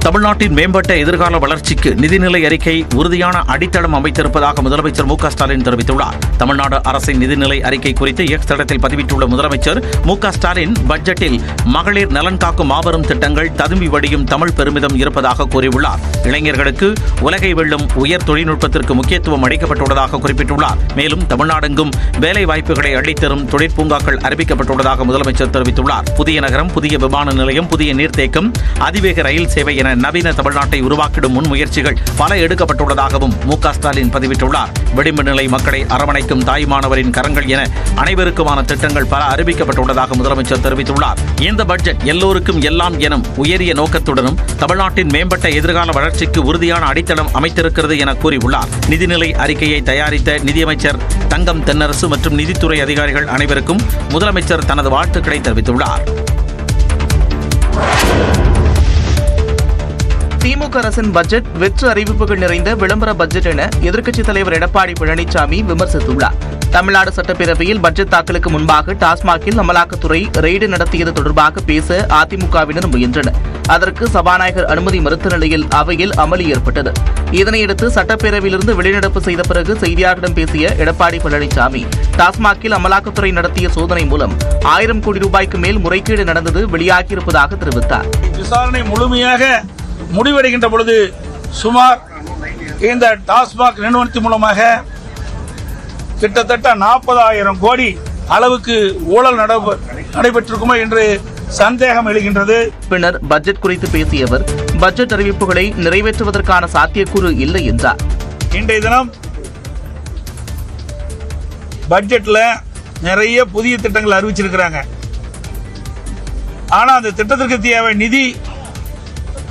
தமிழ்நாட்டின் மேம்பட்ட எதிர்கால வளர்ச்சிக்கு நிதிநிலை அறிக்கை உறுதியான அடித்தளம் அமைத்திருப்பதாக முதலமைச்சர் மு ஸ்டாலின் தெரிவித்துள்ளார். தமிழ்நாடு அரசின் நிதிநிலை அறிக்கை குறித்து எக்ஸ் பதிவிட்டுள்ள முதலமைச்சர் மு ஸ்டாலின் பட்ஜெட்டில் மகளிர் நலன் காக்கும் மாபெரும் திட்டங்கள் ததும்பி வடியும் தமிழ் பெருமிதம் இருப்பதாக கூறியுள்ளார். இளைஞர்களுக்கு உலகை வெல்லும் உயர் தொழில்நுட்பத்திற்கு முக்கியத்துவம் அளிக்கப்பட்டுள்ளதாக குறிப்பிட்டுள்ளார். மேலும் தமிழ்நாடெங்கும் வேலை வாய்ப்புகளை அளித்தரும் தொழிற்பூங்காக்கள் அறிவிக்கப்பட்டுள்ளதாக முதலமைச்சர் தெரிவித்துள்ளார். புதிய நகரம் புதிய விமான நிலையம் புதிய நீர்த்தேக்கம் அதிவேக ரயில் சேவை என நவீன தமிழ்நாட்டை உருவாக்கிடும் முன்முயற்சிகள் பல எடுக்கப்பட்டுள்ளதாகவும் மு க ஸ்டாலின் பதிவிட்டுள்ளார். விளிம்பு நிலை மக்களை அரவணைக்கும் தாய்மானவரின் கரங்கள் என அனைவருக்குமான திட்டங்கள் பல அறிவிக்கப்பட்டுள்ளதாக முதலமைச்சர் தெரிவித்துள்ளார். இந்த பட்ஜெட் எல்லோருக்கும் எல்லாம் எனும் உயரிய நோக்கத்துடனும் தமிழ்நாட்டின் மேம்பட்ட எதிர்கால வளர்ச்சிக்கு உறுதியான அடித்தளம் அமைத்திருக்கிறது என கூறியுள்ளார். நிதிநிலை அறிக்கையை தயாரித்த நிதியமைச்சர் தங்கம் தென்னரசு மற்றும் நிதித்துறை அதிகாரிகள் அனைவருக்கும் முதலமைச்சர் தனது வாழ்த்துக்களை தெரிவித்துள்ளார். திமுக அரசின் பட்ஜெட் வெற்று அறிவிப்புகள் நிறைந்த விளம்பர பட்ஜெட் என எதிர்க்கட்சித் தலைவர் எடப்பாடி பழனிசாமி விமர்சித்துள்ளார். தமிழ்நாடு சட்டப்பேரவையில் பட்ஜெட் தாக்கலுக்கு முன்பாக டாஸ்மாகில் அமலாக்கத்துறை ரெய்டு நடத்தியது தொடர்பாக பேச அதிமுகவினர் முயன்றனர். அதற்கு சபாநாயகர் அனுமதி மறுத்த நிலையில் அவையில் அமளி ஏற்பட்டது. இதனையடுத்து சட்டப்பேரவையிலிருந்து வெளிநடப்பு செய்த பிறகு செய்தியாளர்களிடம் பேசிய எடப்பாடி பழனிசாமி டாஸ்மாகில் அமலாக்கத்துறை நடத்திய சோதனை மூலம் ஆயிரம் கோடி ரூபாய்க்கு மேல் முறைகேடு நடந்தது வெளியாகியிருப்பதாக தெரிவித்தார். விசாரணை முழுமையாக முடிவடைகின்ற பொழுது சுமார் இந்த டாஸ்மாக் நிறுவனத்தின் மூலமாக கிட்டத்தட்ட நாற்பதாயிரம் கோடி அளவுக்கு ஊழல் நடைபெற்றிருக்குமோ என்று சந்தேகம் எழுகின்றது. பின்னர் பட்ஜெட் குறித்து பேசிய அவர் பட்ஜெட் அறிவிப்புகளை நிறைவேற்றுவதற்கான சாத்தியக்கூறு இல்லை என்றார். இன்றைய தினம் பட்ஜெட்ல நிறைய புதிய திட்டங்கள் அறிவிச்சிருக்கிறாங்க. ஆனா அந்த திட்டத்திற்கு தேவை நிதி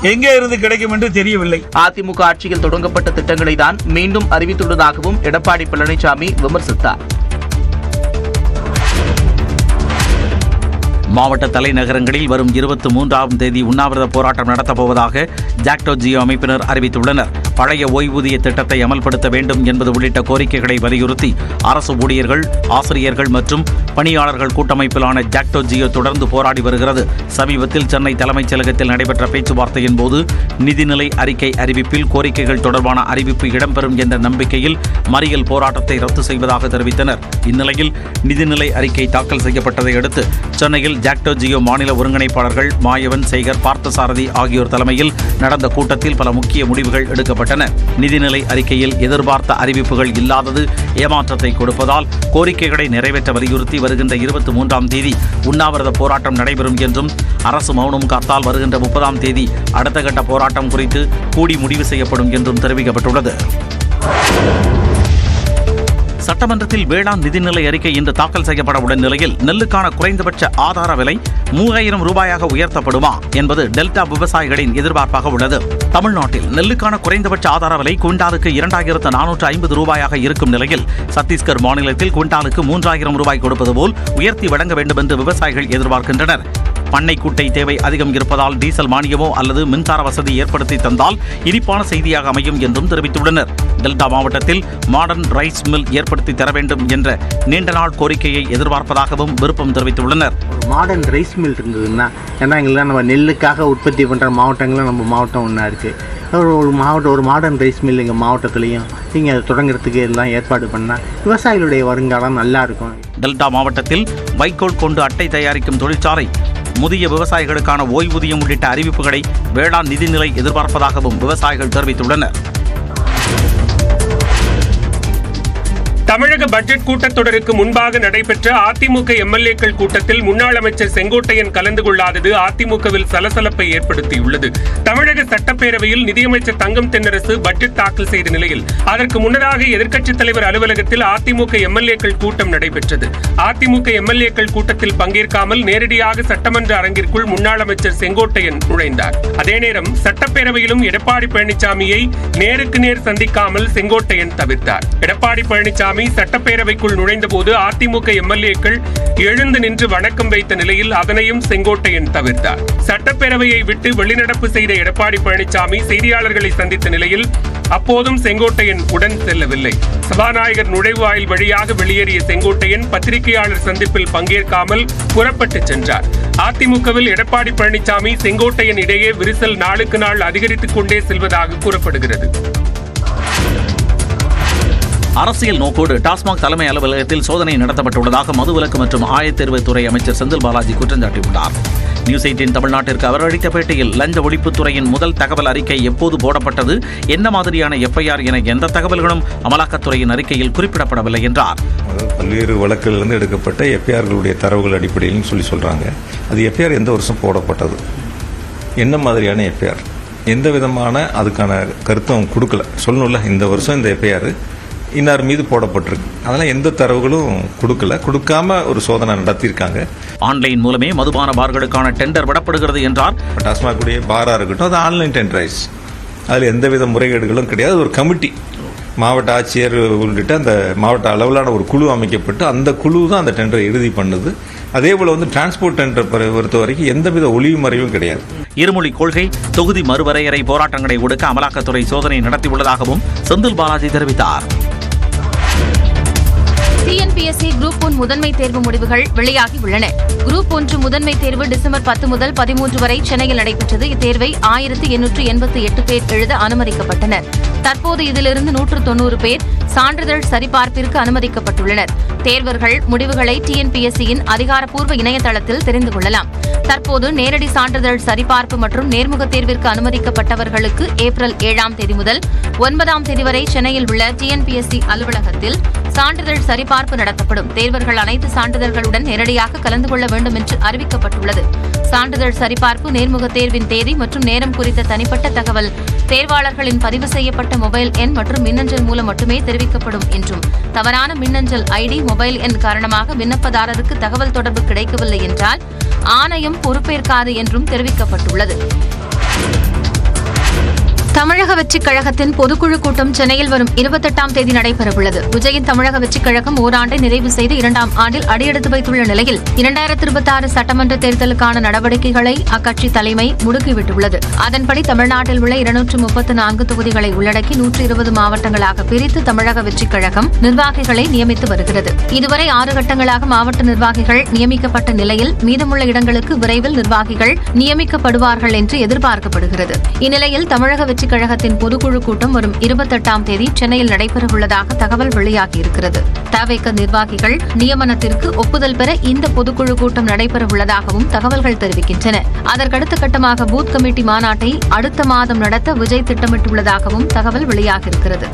எங்கே இருந்து கிடைக்கும் என்று தெரியவில்லை. அதிமுக ஆட்சியில் தொடங்கப்பட்ட திட்டங்களை தான் மீண்டும் அறிவித்துள்ளதாகவும் எடப்பாடி பழனிசாமி விமர்சித்தார். மாவட்ட தலைநகரங்களில் வரும் இருபத்தி மூன்றாம் தேதி உண்ணாவிரத போராட்டம் நடத்தப்போவதாக ஜாக்டோ ஜியோ அமைப்பினர் அறிவித்துள்ளனர். பழைய ஓய்வூதிய திட்டத்தை அமல்படுத்த வேண்டும் என்பது உள்ளிட்ட கோரிக்கைகளை வலியுறுத்தி அரசு ஊழியர்கள் ஆசிரியர்கள் மற்றும் பணியாளர்கள் கூட்டமைப்பிலான ஜாக்டோ ஜியோ தொடர்ந்து போராடி வருகிறது. சமீபத்தில் சென்னை தலைமைச் செயலகத்தில் நடைபெற்ற பேச்சுவார்த்தையின் போது நிதிநிலை அறிக்கை அறிவிப்பில் கோரிக்கைகள் தொடர்பான அறிவிப்பு இடம்பெறும் என்ற நம்பிக்கையில் மறியல் போராட்டத்தை ரத்து செய்வதாக தெரிவித்தனர். இந்நிலையில் நிதிநிலை அறிக்கை தாக்கல் செய்யப்பட்டதை அடுத்து சென்னையில் ஜாக்டோ ஜியோ மாநில ஒருங்கிணைப்பாளர்கள் மாயவன் சேகர் பார்த்தசாரதி ஆகியோர் தலைமையில் நடந்த கூட்டத்தில் பல முக்கிய முடிவுகள் எடுக்கப்பட்டன. நிதிநிலை அறிக்கையில் எதிர்பார்த்த அறிவிப்புகள் இல்லாதது ஏமாற்றத்தை கொடுப்பதால் கோரிக்கைகளை நிறைவேற்ற வலியுறுத்தி வருகின்ற இருபத்தி மூன்றாம் தேதி உண்ணாவிரத போராட்டம் நடைபெறும் என்றும் அரசு மௌனம் காத்தால் வருகின்ற முப்பதாம் தேதி அடுத்த கட்ட போராட்டம் குறித்து கூடி முடிவு செய்யப்படும் என்றும் தெரிவிக்கப்பட்டுள்ளது. சட்டமன்றத்தில் வேளாண் நிதிநிலை அறிக்கை இன்று தாக்கல் செய்யப்பட உள்ள நிலையில் நெல்லுக்கான குறைந்தபட்ச ஆதார விலை மூவாயிரம் ரூபாயாக உயர்த்தப்படுமா என்பது டெல்டா விவசாயிகளின் எதிர்பார்ப்பாக உள்ளது. தமிழ்நாட்டில் நெல்லுக்கான குறைந்தபட்ச ஆதார விலை குவிண்டாலுக்கு இரண்டாயிரத்து நானூற்று ஐம்பது ரூபாயாக இருக்கும் நிலையில் சத்தீஸ்கர் மாநிலத்தில் குவிண்டாலுக்கு மூன்றாயிரம் ரூபாய் கொடுப்பது போல் உயர்த்தி வழங்க வேண்டும் என்று விவசாயிகள் எதிர்பார்க்கின்றனர். பண்ணை குட்டை தேவை அதிகம் இருப்பதால் டீசல் மானியமோ அல்லது மின்சார வசதி ஏற்படுத்தி தந்தால் இனிப்பான செய்தியாக அமையும் என்றும் தெரிவித்துள்ளனர். டெல்டா மாவட்டத்தில் மாடர்ன் ரைஸ் மில் ஏற்படுத்தி தர வேண்டும் என்ற நீண்ட நாள் கோரிக்கையை எதிர்பார்ப்பதாகவும் விருப்பம் தெரிவித்துள்ளனர். மாடர்ன் ரைஸ் மில் இருந்ததுன்னா ஏன்னா எங்கெல்லாம் நம்ம நெல்லுக்காக உற்பத்தி பண்ணுற மாவட்டங்களும் நம்ம மாவட்டம் ஒன்றா இருக்குது ஒரு ஒரு மாவட்டம் ஒரு மாடர்ன் ரைஸ் மில் எங்கள் மாவட்டத்துலேயும் நீங்கள் அதை தொடங்குறதுக்கு எல்லாம் ஏற்பாடு பண்ணால் விவசாயிகளுடைய வருங்காலம் நல்லா இருக்கும். டெல்டா மாவட்டத்தில் வைக்கோல் கொண்டு அட்டை தயாரிக்கும் தொழிற்சாலை முதிய விவசாயிகளுக்கான ஓய்வூதியம் உள்ளிட்ட அறிவிப்புகளை வேளாண் நிதிநிலை எதிர்பார்ப்பதாகவும் விவசாயிகள் தெரிவித்துள்ளனர். தமிழக பட்ஜெட் கூட்டத்தொடருக்கு முன்பாக நடைபெற்ற அதிமுக எம்எல்ஏக்கள் கூட்டத்தில் முன்னாள் அமைச்சர் செங்கோட்டையன் கலந்து கொள்ளாதது அதிமுகவில் சலசலப்பை ஏற்படுத்தியுள்ளது. தமிழக சட்டப்பேரவையில் நிதியமைச்சர் தங்கம் தென்னரசு பட்ஜெட் தாக்கல் செய்த நிலையில் அதற்கு முன்னதாக எதிர்க்கட்சித் தலைவர் அலுவலகத்தில் அதிமுக எம்எல்ஏக்கள் கூட்டம் நடைபெற்றது. அதிமுக எம்எல்ஏக்கள் கூட்டத்தில் பங்கேற்காமல் நேரடியாக சட்டமன்ற அரங்கிற்குள் முன்னாள் அமைச்சர் செங்கோட்டையன் நுழைந்தார். அதே நேரம் சட்டப்பேரவையிலும் எடப்பாடி பழனிசாமியை நேருக்கு நேர் சந்திக்காமல் செங்கோட்டையன் தவிர்த்தார். எடப்பாடி பழனிசாமி பழனிசாமி சட்டப்பேரவைக்குள் நுழைந்தபோது அதிமுக எம்எல்ஏக்கள் எழுந்து நின்று வணக்கம் வைத்த நிலையில் அதனையும் செங்கோட்டையன் தவிர்த்தார். சட்டப்பேரவையை விட்டு வெளிநடப்பு செய்த எடப்பாடி பழனிசாமி செய்தியாளர்களை சந்தித்த நிலையில் அப்போதும் செங்கோட்டையன் உடன் செல்லவில்லை. சபாநாயகர் நுழைவாயில் வழியாக வெளியேறிய செங்கோட்டையன் பத்திரிகையாளர் சந்திப்பில் பங்கேற்காமல் புறப்பட்டு சென்றார். அதிமுகவில் எடப்பாடி பழனிசாமி செங்கோட்டையன் இடையே விரிசல் நாளுக்கு நாள் அதிகரித்துக் கொண்டே செல்வதாக கூறப்படுகிறது. அரசியல் நோக்கோடு டாஸ்மாக் தலைமை அலுவலகத்தில் சோதனை நடத்தப்பட்டுள்ளதாக மதுவிலக்கு மற்றும் ஆயத்தேர்வுத்துறை அமைச்சர் செந்தில் பாலாஜி குற்றம் சாட்டியுள்ளார். நியூஸ் எயிட்டின் தமிழ்நாட்டிற்கு அவர் அளித்த பேட்டியில் லஞ்ச ஒழிப்புத்துறையின் முதல் தகவல் அறிக்கை எப்போது போடப்பட்டது என்ன மாதிரியான எஃப்ஐஆர் என எந்த தகவல்களும் அமலாக்கத்துறையின் அறிக்கையில் குறிப்பிடப்படவில்லை என்றார். பல்வேறு வழக்குகளிலிருந்து எடுக்கப்பட்ட எஃப்ஐஆர்களுடைய தரவுகள் அடிப்படையில்னு சொல்லி சொல்கிறாங்க அது எஃப்ஐஆர் எந்த வருஷம் போடப்பட்டது? என்ன மாதிரியான எஃப்ஐஆர்? எந்த விதமான அதுக்கான கருத்தும் கொடுக்கல. சொல்லணும்ல இந்த வருஷம் இந்த எஃப்ஐஆர் இன்னார் மீது போடப்பட்டிருக்கு. அதெல்லாம் எந்த தரவுகளும் கொடுக்கல. கொடுக்காம ஒரு சோதனை நடத்தியிருக்காங்க. ஆன்லைன் மூலமே மதுபான பார்களுக்கான டெண்டர் விடப்படுகிறது என்றார். டாஸ்மாக் உடைய பாரா இருக்கட்டும் அது ஆன்லைன் டெண்டரைஸ் அதில் எந்தவித முறைகேடுகளும் கிடையாது. ஒரு கமிட்டி. மாவட்ட ஆட்சியர் உள்ளிட்ட அந்த மாவட்ட அளவிலான ஒரு குழு அமைக்கப்பட்டு அந்த குழு தான் அந்த டெண்டரை இறுதி பண்ணுது. அதே போல் வந்து டிரான்ஸ்போர்ட் டெண்டர் பொறுத்த வரைக்கும் எந்தவித ஒளிவு மறைவும் கிடையாது. இருமொழி கொள்கை தொகுதி மறுவரையறை போராட்டங்களை ஒடுக்க அமலாக்கத்துறை சோதனை நடத்தியுள்ளதாகவும் செந்தில் பாலாஜி தெரிவித்தார். டிஎன்பிஎஸ்சி குரூப் ஒன் முதன்மை தேர்வு முடிவுகள் வெளியாகி உள்ளன குரூப் ஒன்று முதன்மை தேர்வு டிசம்பர் பத்து முதல் பதிமூன்று வரை சென்னையில் நடைபெற்றது. இத்தேர்வை ஆயிரத்து எண்ணூற்று எண்பத்தி எட்டு பேர் எழுத அனுமதிக்கப்பட்டனர். தற்போது இதிலிருந்து நூற்று தொன்னூறு பேர் சான்றிதழ் சரிபார்ப்பிற்கு அனுமதிக்கப்பட்டுள்ளனர். தேர்வர்கள் முடிவுகளை டிஎன்பிஎஸ்சியின் அதிகாரப்பூர்வ இணையதளத்தில் தெரிந்து கொள்ளலாம். தற்போது நேரடி சான்றிதழ் சரிபார்ப்பு மற்றும் நேர்முக தேர்விற்கு அனுமதிக்கப்பட்டவர்களுக்கு ஏப்ரல் ஏழாம் தேதி முதல் ஒன்பதாம் தேதி வரை சென்னையில் உள்ள டிஎன்பிஎஸ்சி அலுவலகத்தில் சான்றிதழ் சரிபார்ப்பு நடத்தப்படும். தேர்வர்கள் அனைத்து சான்றிதழ்களுடன் நேரடியாக கலந்து கொள்ள வேண்டும் என்று அறிவிக்கப்பட்டுள்ளது. சான்றிதழ் சரிபார்ப்பு நேர்முக தேர்வின் தேதி மற்றும் நேரம் குறித்த தனிப்பட்ட தகவல் தேர்வாளர்களின் பதிவு செய்யப்பட்ட மொபைல் எண் மற்றும் மின்னஞ்சல் மூலம் மட்டுமே தெரிவிக்கப்படும் என்றும் தவறான மின்னஞ்சல் ஐடி மொபைல் எண் காரணமாக விண்ணப்பதாரருக்கு தகவல் தொடர்பு கிடைக்கவில்லை என்றால் ஆணையம் பொறுப்பேற்காது என்றும் தெரிவிக்கப்பட்டுள்ளது. தமிழக வெற்றிக் கழகத்தின் பொதுக்குழு கூட்டம் சென்னையில் வரும் இருபத்தெட்டாம் தேதி நடைபெறவுள்ளது. விஜயின் தமிழக வெற்றிக் கழகம் ஓராண்டை நிறைவு செய்து இரண்டாம் ஆண்டில் அடியெடுத்து வைத்துள்ள நிலையில் இரண்டாயிரத்தி இருபத்தி ஆறு சட்டமன்ற தேர்தலுக்கான நடவடிக்கைகளை அக்கட்சி தலைமை முடுக்கிவிட்டுள்ளது. அதன்படி தமிழ்நாட்டில் உள்ள இருநூற்று முப்பத்தி நான்கு தொகுதிகளை உள்ளடக்கி நூற்று இருபது மாவட்டங்களாக பிரித்து தமிழக வெற்றிக் கழகம் நிர்வாகிகளை நியமித்து வருகிறது. இதுவரை ஆறு கட்டங்களாக மாவட்ட நிர்வாகிகள் நியமிக்கப்பட்ட நிலையில் மீதமுள்ள இடங்களுக்கு விரைவில் நிர்வாகிகள் நியமிக்கப்படுவார்கள் என்று எதிர்பார்க்கப்படுகிறது. இந்நிலையில் தமிழக வெற்றிக் கழகத்தின் பொதுக்குழு கூட்டம் வரும் இருபத்தெட்டாம் தேதி சென்னையில் நடைபெறவுள்ளதாக தகவல் வெளியாகியிருக்கிறது. தவேக நிர்வாகிகள் நியமனத்திற்கு ஒப்புதல் பெற இந்த பொதுக்குழு கூட்டம் நடைபெறவுள்ளதாகவும் தகவல்கள் தெரிவிக்கின்றன. அதற்கடுத்த கட்டமாக பூத் கமிட்டி மாநாட்டை அடுத்த மாதம் நடத்த விஜய் திட்டமிட்டுள்ளதாகவும் தகவல் வெளியாகியிருக்கிறது.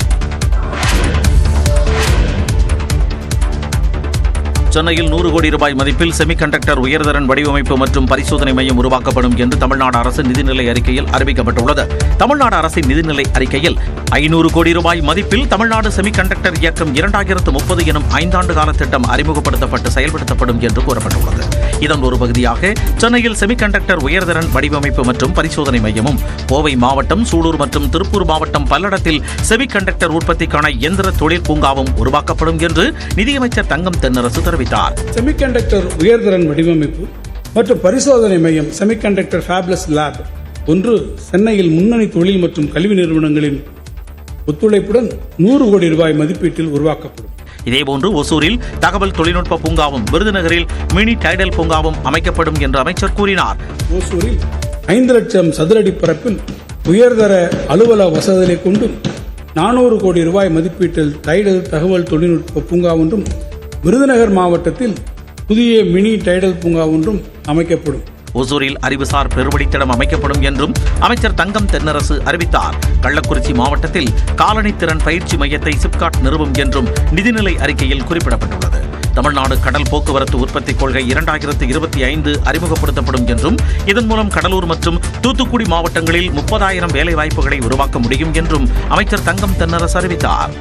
சென்னையில் நூறு கோடி ரூபாய் மதிப்பில் செமிகண்டக்டர் உயர்தரன் வடிவமைப்பு மற்றும் பரிசோதனை மையம் உருவாக்கப்படும் என்று தமிழ்நாடு அரசு நிதிநிலை அறிக்கையில் அறிவிக்கப்பட்டுள்ளது. தமிழ்நாடு அரசின் நிதிநிலை அறிக்கையில் ஐநூறு கோடி ரூபாய் மதிப்பில் தமிழ்நாடு செமிகண்டக்டர் இயக்கம் இரண்டாயிரத்து முப்பது எனும் ஐந்தாண்டு கால திட்டம் அறிமுகப்படுத்தப்பட்டு செயல்படுத்தப்படும் என்று கூறப்பட்டுள்ளது. இதன் ஒரு பகுதியாக சென்னையில் செமிகண்டக்டர் உயர்தரன் வடிவமைப்பு மற்றும் பரிசோதனை மையமும் கோவை மாவட்டம் சூலூர் மற்றும் திருப்பூர் மாவட்டம் பல்லடத்தில் செமிகண்டக்டர் உற்பத்திக்கான இயந்திர தொழில் பூங்காவும் உருவாக்கப்படும் என்று நிதியமைச்சர் தங்கம் தென்னரசு தெரிவித்தார். செமிகண்டக்டர் உயர்திறன் வடிவமைப்பு மற்றும் பரிசோதனை மையம் செமிகண்டக்டர் ஃபேப்லஸ் லேப் ஒன்று சென்னையில் முன்னணி தொழில் மற்றும் கல்வி நிறுவனங்களின் ஒத்துழைப்புடன் நூறு கோடி ரூபாய் மதிப்பீட்டில் உருவாக்கப்படும். இதேபோன்று ஒசூரில் தகவல் தொழில்நுட்ப பூங்காவும் விருதுநகரில் மினி டைடல் பூங்காவும் அமைக்கப்படும் என்று அமைச்சர் கூறினார். ஓசூரில் ஐந்து லட்சம் சதுரடி பரப்பில் உயர்தர அலுவல வசதிகளை கொண்டு நானூறு கோடி ரூபாய் மதிப்பீட்டில் டைடல் தகவல் தொழில்நுட்ப பூங்கா ஒன்றும் விருதுநகர் மாவட்டத்தில் புதிய மினி டைடல் பூங்கா ஒன்றும் அமைக்கப்படும். ஒசூரில் அறிவுசார் பெருவழித்தடம் அமைக்கப்படும் என்றும் அமைச்சர் தங்கம் தென்னரசு அறிவித்தார். கள்ளக்குறிச்சி மாவட்டத்தில் காலனி திறன் பயிற்சி மையத்தை சிப்காட் நிறுவும் என்றும் நிதிநிலை அறிக்கையில் குறிப்பிடப்பட்டுள்ளது. தமிழ்நாடு கடல் போக்குவரத்து உற்பத்தி கொள்கை இரண்டாயிரத்து இருபத்தி ஐந்து அறிமுகப்படுத்தப்படும் என்றும் இதன் மூலம் கடலூர் மற்றும் தூத்துக்குடி மாவட்டங்களில் முப்பதாயிரம் வேலைவாய்ப்புகளை உருவாக்க முடியும் என்றும் அமைச்சர் தங்கம் தென்னரசு அறிவித்தார்.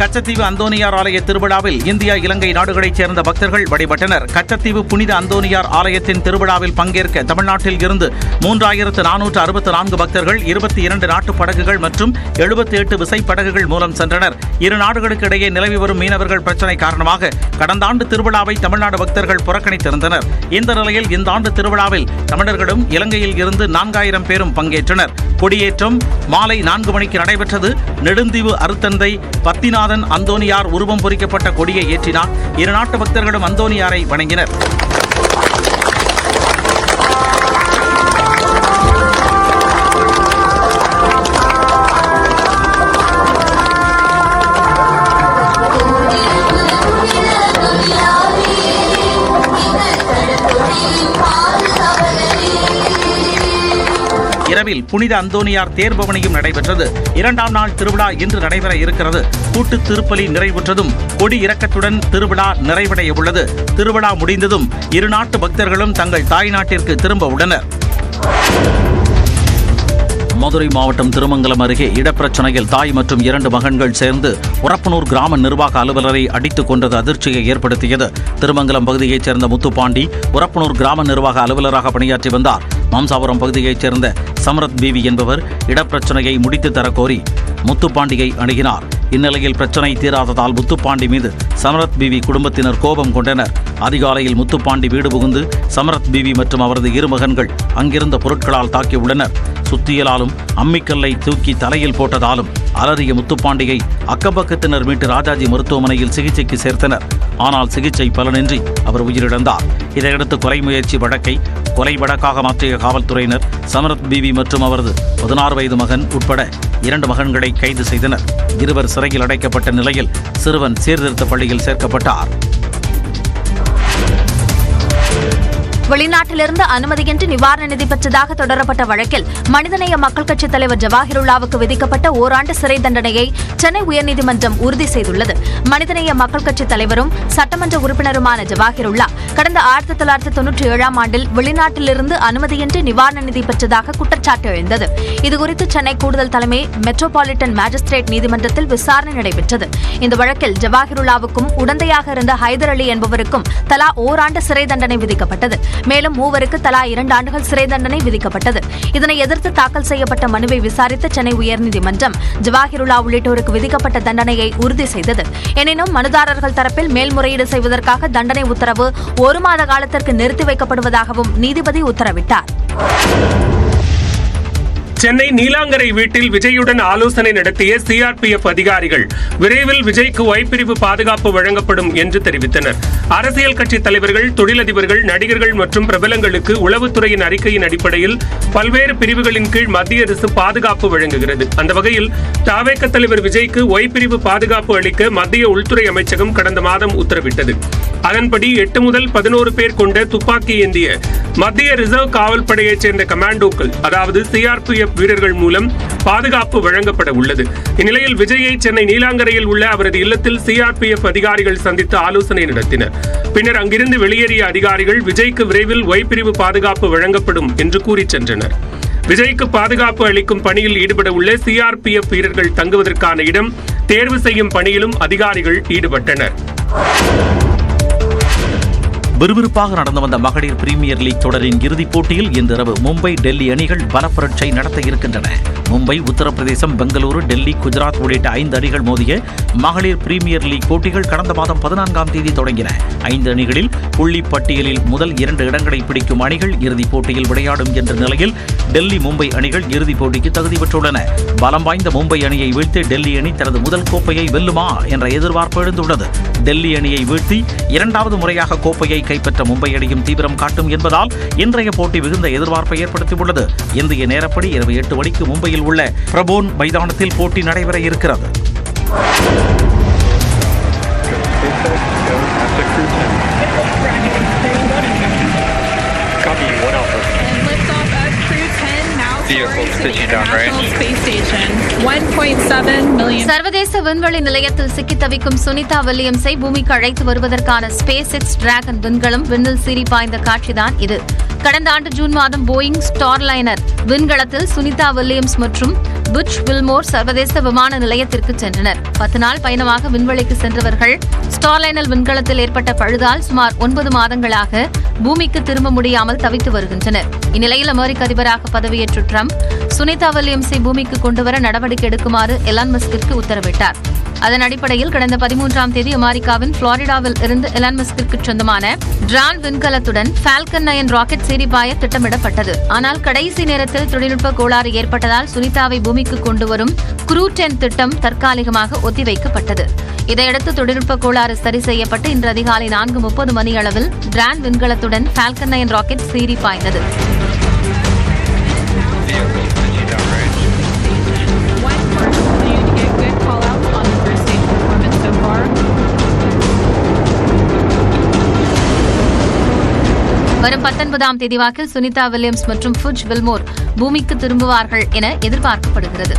கச்சத்தீவு அந்தோனியார் ஆலய திருவிழாவில் இந்தியா இலங்கை நாடுகளைச் சேர்ந்த பக்தர்கள் வழிபட்டனர். கச்சத்தீவு புனித அந்தோனியார் ஆலயத்தின் திருவிழாவில் பங்கேற்க தமிழ்நாட்டில் இருந்து மூன்றாயிரத்து நானூற்று அறுபத்தி நான்கு பக்தர்கள் இருபத்தி இரண்டு நாட்டு படகுகள் மற்றும் எழுபத்தி எட்டு விசைப்படகுகள் மூலம் சென்றனர். இரு நாடுகளுக்கு இடையே நிலவி வரும் மீனவர்கள் பிரச்சினை காரணமாக கடந்த ஆண்டு திருவிழாவை தமிழ்நாடு பக்தர்கள் புறக்கணித்திருந்தனர். இந்த நிலையில் இந்த ஆண்டு திருவிழாவில் தமிழர்களும் இலங்கையில் இருந்து நான்காயிரம் பேரும் பங்கேற்றனர். கொடியேற்றம் மாலை நான்கு மணிக்கு நடைபெற்றது. நெடுந்தீவு அருத்தந்தை பத்தினா குருநாதன் அந்தோனியார் உருவம் பொறிக்கப்பட்ட கொடியை ஏற்றினார். இரு நாட்டு பக்தர்களும் அந்தோனியாரை வணங்கினர். இரவில் புனித அந்தோனியார் தேர்பவனியும் நடைபெற்றது. இரண்டாம் நாள் திருவிழா இன்று நடைபெற இருக்கிறது. கூட்டு திருப்பலி நிறைவுற்றதும் கொடி இறக்கத்துடன் திருவிழா நிறைவடைய உள்ளது. திருவிழா முடிந்ததும் இரு நாட்டு பக்தர்களும் தங்கள் தாய்நாட்டிற்கு திரும்ப உள்ளனர். மதுரை மாவட்டம் திருமங்கலம் அருகே இடப்பிரச்சனையில் தாய் மற்றும் இரண்டு மகன்கள் சேர்ந்து உரப்பனூர் கிராம நிர்வாக அலுவலரை அடித்துக் கொண்டது அதிர்ச்சியை ஏற்படுத்தியது. திருமங்கலம் பகுதியைச் சேர்ந்த முத்துப்பாண்டி உரப்பனூர் கிராம நிர்வாக அலுவலராக பணியாற்றி வந்தார். மாம்சாபுரம் பகுதியைச் சேர்ந்த சமரத் பிவி என்பவர் இடப்பிரச்சனையை முடித்து தரக்கோரி முத்துப்பாண்டியை அணுகினார். இந்நிலையில் பிரச்சனை தீராததால் முத்துப்பாண்டி மீது சமரத் பிவி குடும்பத்தினர் கோபம் கொண்டனர். அதிகாலையில் முத்துப்பாண்டி வீடு புகுந்து சமரத் பிவி மற்றும் அவரது இரு மகன்கள் அங்கிருந்த பொருட்களால் தாக்கியுள்ளனர் சுத்தியலாலும் அம்மிக்கல்லை தூக்கி தலையில் போட்டதாலும் அலறிய முத்துப்பாண்டியை அக்கப்பக்கத்தினர் மீட்டு ராஜாஜி மருத்துவமனையில் சிகிச்சைக்கு சேர்த்தனர். ஆனால் சிகிச்சை பலனின்றி அவர் உயிரிழந்தார். இதையடுத்து கொலை முயற்சி வழக்கை கொலை வழக்காக மாற்றிய காவல்துறையினர் சமரத் பிவி மற்றும் அவரது பதினாறு வயது மகன் உட்பட இரண்டு மகன்களை கைது செய்தனர். இருவர் சிறையில் அடைக்கப்பட்ட நிலையில் சிறுவன் சீர்திருத்த பள்ளியில் சேர்க்கப்பட்டார். வெளிநாட்டிலிருந்து அனுமதியின்றி நிவாரண நிதி பெற்றதாக தொடரப்பட்ட வழக்கில் மனிதநேய மக்கள் கட்சித் தலைவர் ஜவாஹிருல்லாவுக்கு விதிக்கப்பட்ட ஓராண்டு சிறை தண்டனையை சென்னை உயர்நீதிமன்றம் உறுதி செய்துள்ளது. மனிதநேய மக்கள் கட்சித் தலைவரும் சட்டமன்ற உறுப்பினருமான ஜவாஹிருல்லா கடந்த ஆயிரத்தி தொள்ளாயிரத்தி தொன்னூற்றி ஏழாம் ஆண்டில் வெளிநாட்டிலிருந்து அனுமதியின்றி நிவாரண நிதி பெற்றதாக குற்றச்சாட்டு எழுந்தது. இதுகுறித்து சென்னை கூடுதல் தலைமை மெட்ரோபாலிட்டன் மேஜிஸ்திரேட் நீதிமன்றத்தில் விசாரணை நடைபெற்றது. இந்த வழக்கில் ஜவாஹிருல்லாவுக்கும் உடந்தையாக இருந்த ஹைதர் அலி என்பவருக்கும் தலா ஓராண்டு சிறை தண்டனை விதிக்கப்பட்டது. மேலும் மூவருக்கு தலா இரண்டு ஆண்டுகள் சிறை தண்டனை விதிக்கப்பட்டது. இதனை எதிர்த்து தாக்கல் செய்யப்பட்ட மனுவை விசாரித்த சென்னை உயர்நீதிமன்றம் ஜவாஹிருல்லா உள்ளிட்டோருக்கு விதிக்கப்பட்ட தண்டனையை உறுதி செய்தது. எனினும் மனுதாரர்கள் தரப்பில் மேல்முறையீடு செய்வதற்காக தண்டனை உத்தரவு ஒரு மாத காலத்திற்கு நிறுத்தி வைக்கப்படுவதாகவும் நீதிபதி உத்தரவிட்டார். சென்னை நீலாங்கரை வீட்டில் விஜயுடன் ஆலோசனை நடத்திய சிஆர்பிஎஃப் அதிகாரிகள் விரைவில் விஜய்க்கு ஒய்பிரிவு பாதுகாப்பு வழங்கப்படும் என்று தெரிவித்தனர். அரசியல் கட்சி தலைவர்கள் தொழிலதிபர்கள் நடிகர்கள் மற்றும் பிரபலங்களுக்கு உளவுத்துறையின் அறிக்கையின் அடிப்படையில் பல்வேறு பிரிவுகளின் கீழ் மத்திய அரசு பாதுகாப்பு வழங்குகிறது. அந்த வகையில் தாவேக்க தலைவர் விஜய்க்கு ஒய்பிரிவு பாதுகாப்பு அளிக்க மத்திய உள்துறை அமைச்சகம் கடந்த மாதம் உத்தரவிட்டது. அதன்படி எட்டு முதல் பதினோரு பேர் கொண்ட துப்பாக்கி ஏந்திய மத்திய ரிசர்வ் காவல் படையைச் சேர்ந்த கமாண்டோக்கள் அதாவது சிஆர்பிஎஃப் வீரர்கள் மூலம் பாதுகாப்பு வழங்கப்பட உள்ளது. இந்நிலையில் விஜயை சென்னை நீலாங்கரையில் உள்ள அவரது இல்லத்தில் சிஆர்பிஎஃப் அதிகாரிகள் சந்தித்து ஆலோசனை நடத்தினர். பின்னர் அங்கிருந்து வெளியேறிய அதிகாரிகள் விஜய்க்கு விரைவில் ஒய் பிரிவு பாதுகாப்பு வழங்கப்படும் என்று கூறி சென்றனர். விஜய்க்கு பாதுகாப்பு அளிக்கும் பணியில் ஈடுபட உள்ள சிஆர்பிஎஃப் வீரர்கள் தங்குவதற்கான இடம் தேர்வு செய்யும் பணியிலும் அதிகாரிகள் ஈடுபட்டனர். விறுவிறுப்பாக நடந்து வந்த மகளிர் பிரீமியர் லீக் தொடரின் இறுதிப் போட்டியில் இன்றிரவு மும்பை டெல்லி அணிகள் பலப்பரட்சை நடத்த இருக்கின்றன. மும்பை உத்தரப்பிரதேசம் பெங்களூரு டெல்லி குஜராத் உள்ளிட்ட ஐந்து அணிகள் மோதிய மகளிர் பிரீமியர் லீக் போட்டிகள் கடந்த மாதம் பதினான்காம் தேதி தொடங்கின. ஐந்து அணிகளில் புள்ளி பட்டியலில் முதல் இரண்டு இடங்களை பிடிக்கும் அணிகள் இறுதிப் போட்டியில் விளையாடும் என்ற நிலையில் டெல்லி மும்பை அணிகள் இறுதிப் போட்டிக்கு தகுதி பெற்றுள்ளன. பலம் வாய்ந்த மும்பை அணியை வீழ்த்தி டெல்லி அணி தனது முதல் கோப்பையை வெல்லுமா என்ற எதிர்பார்ப்பு எழுந்துள்ளது. டெல்லி அணியை வீழ்த்தி இரண்டாவது முறையாக கோப்பையை கைப்பற்ற மும்பை அணியும் தீவிரம் காட்டும் என்பதால் இன்றைய போட்டி மிகுந்த எதிர்பார்ப்பை ஏற்படுத்தியுள்ளது. இந்திய நேரப்படி இரவு எட்டு மணிக்கு மும்பையில் உள்ள பிரபோன் மைதானத்தில் போட்டி நடைபெற இருக்கிறது Lift off at Crew 10 now soaring to the International Space Station. 1.7 million. சர்வதேச விண்வெளி நிலையத்தில் சிக்கித் தவிக்கும் சுனிதா வில்லியம்ஸை பூமிக்கு அழைத்து வருவதற்கான ஸ்பேஸ் எக்ஸ் டிராகன் விண்கலம் விண்ணில் சீறி பாய்ந்த காட்சிதான் இது கடந்த ஆண்டு ஜூன் மாதம் போயிங் ஸ்டார்லைனர் விண்கலத்தில் சுனிதா வில்லியம்ஸ் மற்றும் புட்ச் வில்மோர் சர்வதேச விமான நிலையத்திற்கு சென்றனர். பத்து நாள் பயணமாக விண்வெளிக்கு சென்றவர்கள் ஸ்டார்லைனர் விண்கலத்தில் ஏற்பட்ட பழுதால் சுமார் ஒன்பது மாதங்களாக பூமிக்கு திரும்ப முடியாமல் தவித்து வருகின்றனர். இந்நிலையில் அமெரிக்க அதிபராக பதவியேற்ற ட்ரம்ப் சுனிதா வில்லியம்ஸை பூமிக்கு கொண்டுவர நடவடிக்கை எடுக்குமாறு எலான் மஸ்கிற்கு உத்தரவிட்டார். அதன் அடிப்படையில் கடந்த பதிமூன்றாம் தேதி அமெரிக்காவின் புளாரிடாவில் இருந்து எலான்மஸ்கிற்கு சொந்தமான டிரான் விண்கலத்துடன் ஃபால்கன் நயன் ராக்கெட் சீரிபாய திட்டமிடப்பட்டது. ஆனால் கடைசி நேரத்தில் தொழில்நுட்ப கோளாறு ஏற்பட்டதால் சுனிதாவை பூமிக்கு கொண்டு வரும் குரூ டென் திட்டம் தற்காலிகமாக ஒத்திவைக்கப்பட்டது. இதையடுத்து தொழில்நுட்ப கோளாறு சரி செய்யப்பட்டு இன்று அதிகாலை நான்கு முப்பது மணி அளவில் டிரான் விண்கலத்துடன் ஃபால்கன் நயன் ராக்கெட் சீறி பாய்ந்தது வரும் பத்தொன்பதாம் தேதி வாக்கில் சுனிதா வில்லியம்ஸ் மற்றும் ஃபுஜ் வில்மோர் பூமிக்கு திரும்புவார்கள் என எதிர்பார்க்கப்படுகிறது.